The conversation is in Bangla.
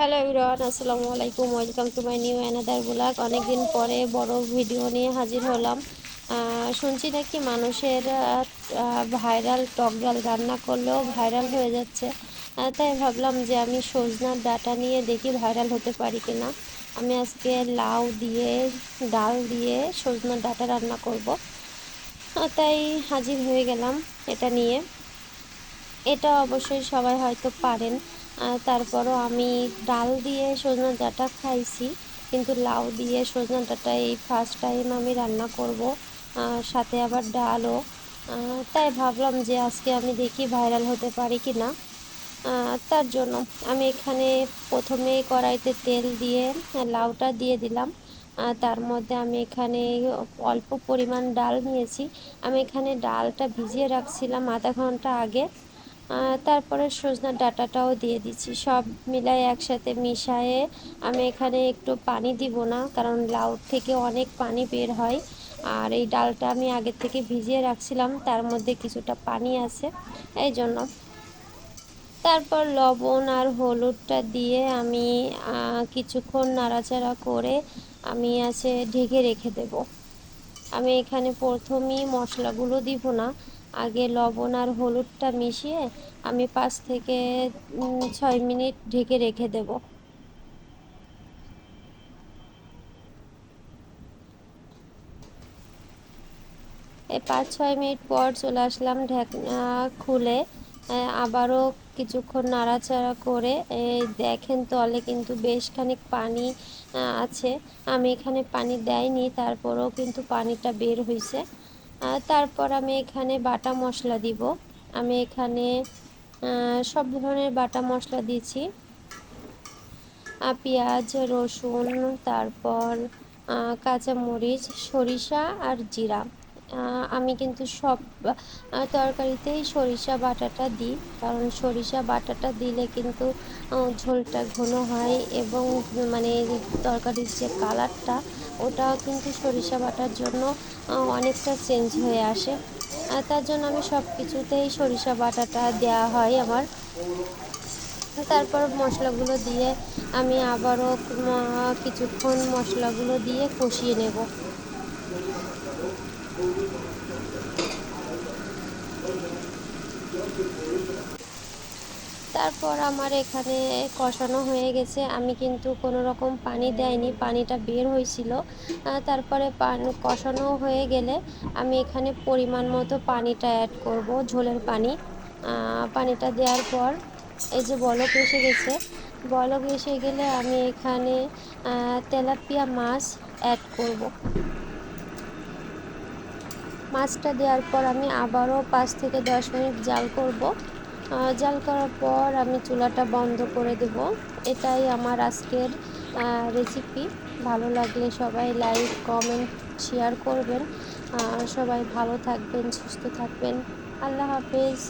হ্যালো এভরিওয়ান, আসসালামু আলাইকুম। Welcome to my new another blog অনেকদিন পরে বড় ভিডিও নিয়ে হাজির হলাম। শুনছি নাকি মানুষের ভাইরাল টক ডাল রান্না করলেও ভাইরাল হয়ে যাচ্ছে। তাই ভাবলাম যে আমি সজনার ডাটা নিয়ে দেখি ভাইরাল হতে পারি কিনা। আমি আজকে লাউ দিয়ে, ডাল দিয়ে সজনার ডাটা রান্না করব। তাই হাজির হয়ে গেলাম এটা নিয়ে। এটা অবশ্যই সবাই হয়তো পারেন। তারপরও আমি ডাল দিয়ে সজনা ডাঁটা খাইছি, কিন্তু লাউ দিয়ে সজনা ডাঁটা এই ফার্স্ট টাইম আমি রান্না করব সাথে আবার ডালও। তাই ভাবলাম যে আজকে আমি দেখি ভাইরাল হতে পারি কি না তার জন্য আমি এখানে প্রথমে কড়াইতে তেল দিয়ে লাউটা দিয়ে দিলাম। তার মধ্যে আমি এখানে অল্প পরিমাণ ডাল নিয়েছি। আমি এখানে ডালটা ভিজিয়ে রাখছিলাম আধা ঘণ্টা আগে। তারপরে সজনার ডাঁটাটাও দিয়ে দিচ্ছি। সব মিলাই একসাথে মিশায়ে আমি এখানে একটু পানি দিব না, কারণ লাউ থেকে অনেক পানি বের হয়। আর এই ডালটা আমি আগে থেকে ভিজিয়ে রাখছিলাম, তার মধ্যে কিছুটা পানি আছে, এই জন্য। তারপর লবণ আর হলুদটা দিয়ে আমি কিছুক্ষণ নাড়াচাড়া করে আমি আছে ঢেকে রেখে দেব। আমি এখানে প্রথমেই মশলাগুলো দিব না আগে লবণ আর হলুদটা মিশিয়ে আমি পাঁচ থেকে ছয় মিনিট ঢেকে রেখে দেব। এই পাঁচ, ছয় মিনিট পর চলে আসলাম ঢাকনা খুলে। আবারও কিছুক্ষণ নাড়াচাড়া করে দেখেন তলে কিন্তু বেশ খানিক পানি আছে। আমি এখানে পানি দেয়নি, তারপরেও কিন্তু পানিটা বের হয়েছে তারপর আমি এখানে বাটা মশলা দিব। আমি এখানে সব ধরনের বাটা মশলা দিয়েছি। পেঁয়াজ, রসুন, তারপর কাঁচামরিচ, সরিষা আর জিরা। আমি কিন্তু সব তরকারিতেই সরিষা বাটাটা দিই। কারণ সরিষা বাটাটা দিলে কিন্তু ঝোলটা ঘন হয় এবং মানে তরকারির যে কালারটা, ওটাও কিন্তু সরিষা বাটার জন্য অনেকটা চেঞ্জ হয়ে আসে। তার জন্য আমি সব কিছুতেই সরিষা বাটাটা দেওয়া হয় আমার। তারপর মশলাগুলো দিয়ে আমি আবারও কিছুক্ষণ মশলাগুলো দিয়ে কষিয়ে নেব। তারপর আমার এখানে কষানো হয়ে গেছে। আমি কিন্তু কোনো রকম পানি দেয়নি, পানিটা বের হয়েছিল। তারপরে পান কষানো হয়ে গেলে আমি এখানে পরিমাণ মতো পানিটা অ্যাড করব, ঝোলের পানি। পানিটা দেওয়ার পর এই যে বলক এসে গেছে। বলক এসে গেলে আমি এখানে তেলাপিয়া মাছ অ্যাড করব। মাছটা দেওয়ার পর আমি আবারও পাঁচ থেকে দশ মিনিট জাল করব। জাল করার পর আমি চুলাটা বন্ধ করে দেব। এটাই আমার আজকের রেসিপি ভালো লাগলে সবাই লাইক কমেন্ট শেয়ার করবেন। সবাই ভালো থাকবেন, সুস্থ থাকবেন। আল্লাহ হাফেজ।